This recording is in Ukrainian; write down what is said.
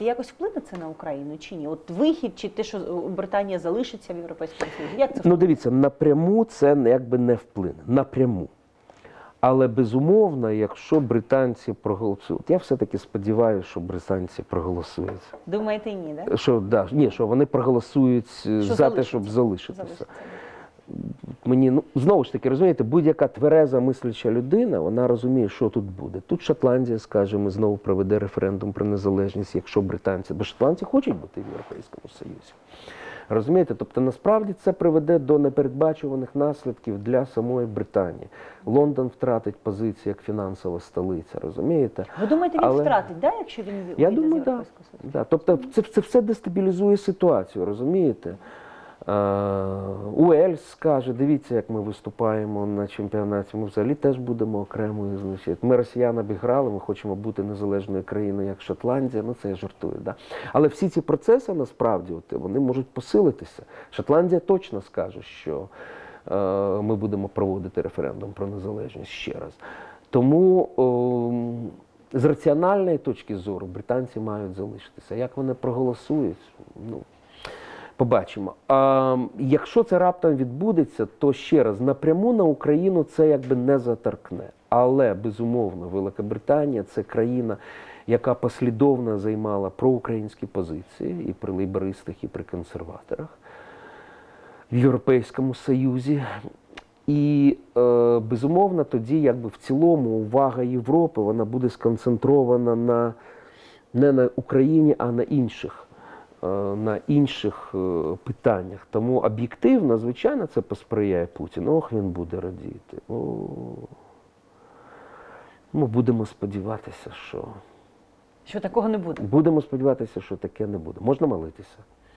Якось вплине це на Україну чи ні? От вихід, чи те, що Британія залишиться в Європейському Союзі? Як це Ну, дивіться, напряму це якби не вплине. Напряму. Але безумовно, якщо британці проголосують, я все-таки сподіваюся, що британці проголосують. думаєте, ні, да? Що, да, ні, що вони проголосують е, за те, щоб залишитися. Залишиться. Мені ну знову ж таки розумієте, будь-яка твереза мисляча людина, вона розуміє, що тут буде. Тут Шотландія, скажімо, знову проведе референдум про незалежність, якщо британці, бо шотландці хочуть бути в Європейському Союзі. Розумієте? Тобто насправді це приведе до непередбачуваних наслідків для самої Британії. Лондон втратить позицію як фінансова столиця, розумієте? Ви думаєте, він Але- втратить, да, якщо він Я вийде думаю, Союзу? Да. Тобто це, це все дестабілізує ситуацію, розумієте? Е, Уельс скаже, дивіться, як ми виступаємо на чемпіонаті. Ми взагалі теж будемо окремою. Значить. Ми росіян обіграли, ми хочемо бути незалежною країною, як Шотландія. Ну це я жартую. Да? Але всі ці процеси насправді от, вони можуть посилитися. Шотландія точно скаже, що е, ми будемо проводити референдум про незалежність ще раз. Тому. ем, з раціональної точки зору британці мають залишитися. Як вони проголосують, ну побачимо. А якщо це раптом відбудеться, то ще раз напряму на Україну це якби не заторкне. Але безумовно, Велика Британія це країна, яка послідовно займала проукраїнські позиції і при лейбористах, і при консерваторах в Європейському Союзі. І е, безумовно, тоді, якби в цілому, увага Європи вона буде сконцентрована на не на Україні, а на інших, на інших е, питаннях. Тому об'єктивно, звичайно, це посприяє Путіну. Ох, він буде радіти. О, ми будемо сподіватися, що Що такого не буде? будемо сподіватися, що таке не буде. Можна молитися.